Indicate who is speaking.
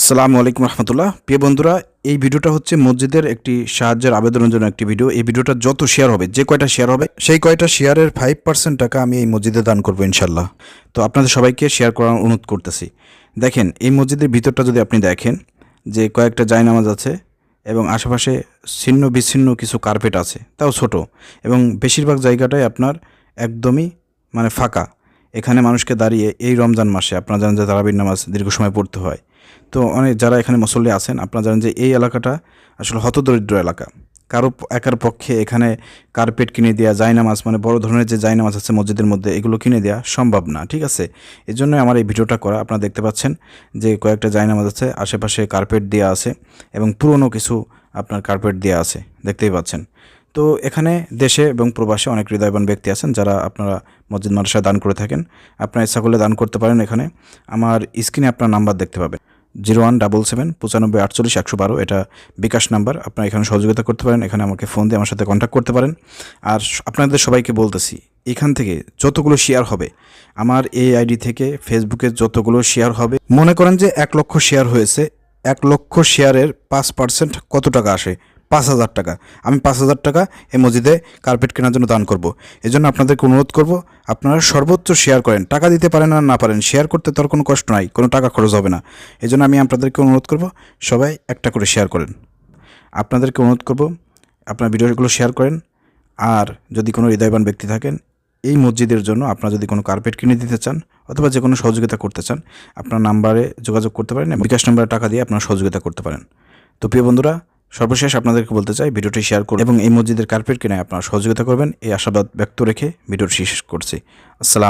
Speaker 1: আসসালামু আলাইকুম রহমতুল্লাহ। প্রিয় বন্ধুরা, এই ভিডিওটা হচ্ছে মসজিদের একটি সাহায্যের আবেদনের জন্য একটি ভিডিও। এই ভিডিওটা যত শেয়ার হবে, যে কয়টা শেয়ার হবে, সেই কয়টা শেয়ারের ফাইভ পার্সেন্ট টাকা আমি এই মসজিদে দান করব ইনশাল্লাহ তো আপনাদের সবাইকে শেয়ার করার অনুরোধ করতেছি। দেখেন, এই মসজিদের ভিতরটা যদি আপনি দেখেন, যে কয়েকটা জায়নামাজ আছে এবং আশেপাশে ছিন্ন বিচ্ছিন্ন কিছু কার্পেট আছে, তাও ছোট এবং বেশিরভাগ জায়গাটাই আপনার একদমই মানে ফাঁকা। এখানে মানুষকে দাঁড়িয়ে এই রমজান মাসে আপনারা জানেন যে তারাবির নামাজ দীর্ঘ সময় পড়তে হয়। তো অনেক যারা এখানে মুসল্লি আছেন, আপনারা জানেন যে এই এলাকাটা আসলে হতদরিদ্র এলাকা। কারও একার পক্ষে এখানে কার্পেট কিনে দেওয়া জায়নামাজ মানে বড় ধরনের যে জায়নামাজ আছে মসজিদের মধ্যে, এগুলো কিনে দেওয়া সম্ভব না, ঠিক আছে? এই জন্য আমার এই ভিডিওটা করা। আপনারা দেখতে পাচ্ছেন যে কয়েকটা জায়নামাজ আছে, আশেপাশে কার্পেট দেওয়া আছে এবং পুরনো কিছু আপনার কার্পেট দেওয়া আছে, দেখতেই পাচ্ছেন। তো এখানে দেশে এবং প্রবাসে অনেক হৃদয়বান ব্যক্তি আছেন যারা আপনারা মসজিদ মাদ্রাসায় দান করে থাকেন। আপনারা ইচ্ছা করলে দান করতে পারেন এখানে। আমার স্ক্রিনে আপনার নাম্বার দেখতে পাবেন। জিরো ওয়ান ডাবল সেভেন পঁচানব্বই আটচল্লিশ একশো বারো। এটা বিকাশ নাম্বার। আপনারা এখানে সহযোগিতা করতে পারেন, এখানে আমাকে ফোন দিয়ে আমার সাথে কন্ট্যাক্ট করতে পারেন। আর আপনাদের সবাইকে বলতেছি, এখান থেকে যতগুলো শেয়ার হবে, আমার এই আইডি থেকে ফেসবুকে যতগুলো শেয়ার হবে, মনে করেন যে এক লক্ষ শেয়ার হয়েছে, এক লক্ষ শেয়ারের পাঁচ পার্সেন্ট কত টাকা আসে? পাঁচ হাজার টাকা। আমি পাঁচ হাজার টাকা এই মসজিদে কার্পেট কেনার জন্য দান করব। এই জন্য আপনাদেরকে অনুরোধ করব, আপনারা সর্বোচ্চ শেয়ার করেন। টাকা দিতে পারেন আর না পারেন শেয়ার করতে তো আর কোনো কষ্ট নাই, কোনো টাকা খরচ হবে না। এই জন্য আমি আপনাদেরকে অনুরোধ করব, সবাই একটা করে শেয়ার করেন। আপনাদেরকে অনুরোধ করব, আপনার ভিডিওগুলো শেয়ার করেন। আর যদি কোনো হৃদয়বান ব্যক্তি থাকেন, এই মসজিদের জন্য আপনারা যদি কোনো কার্পেট কিনে দিতে চান অথবা যে কোনো সহযোগিতা করতে চান, আপনার নাম্বারে যোগাযোগ করতে পারেন বিকাশ নাম্বারে টাকা দিয়ে আপনারা সহযোগিতা করতে পারেন। তো প্রিয় বন্ধুরা সর্বশেষ আপনাদেরকে বলতে চাই, ভিডিওটি শেয়ার করুন এবং এই মসজিদের কার্পেট কিনে আপনারা সহযোগিতা করবেন। এই আশাবাদ ব্যক্ত রেখে ভিডিওটি শেষ করছি। আসসালাম।